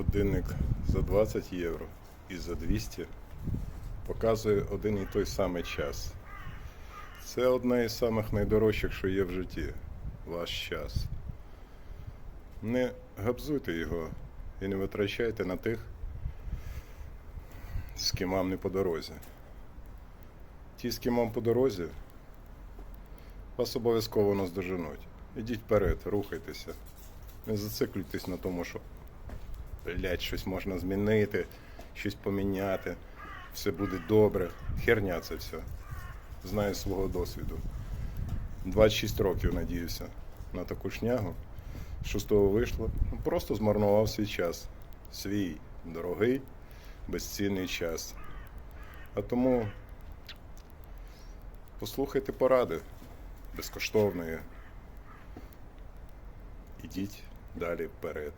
годинник за 20 євро і за 200 показує один і той самий час. Це одне із самих найдорожчих, що є в житті. Ваш час. Не габзуйте його і не витрачайте на тих, з ким вам не по дорозі. Ті, з ким вам по дорозі, вас обов'язково наздоженуть. Ідіть вперед, рухайтеся. Не зациклюйтесь на тому, що блядь, щось можна змінити, щось поміняти, все буде добре. Херня це все. Знаю свого досвіду. 26 років надіюся на таку шнягу. Що з того вийшло? Ну, Просто змарнував свій час. Свій дорогий, безцінний час. А тому послухайте поради безкоштовної. Ідіть далі вперед.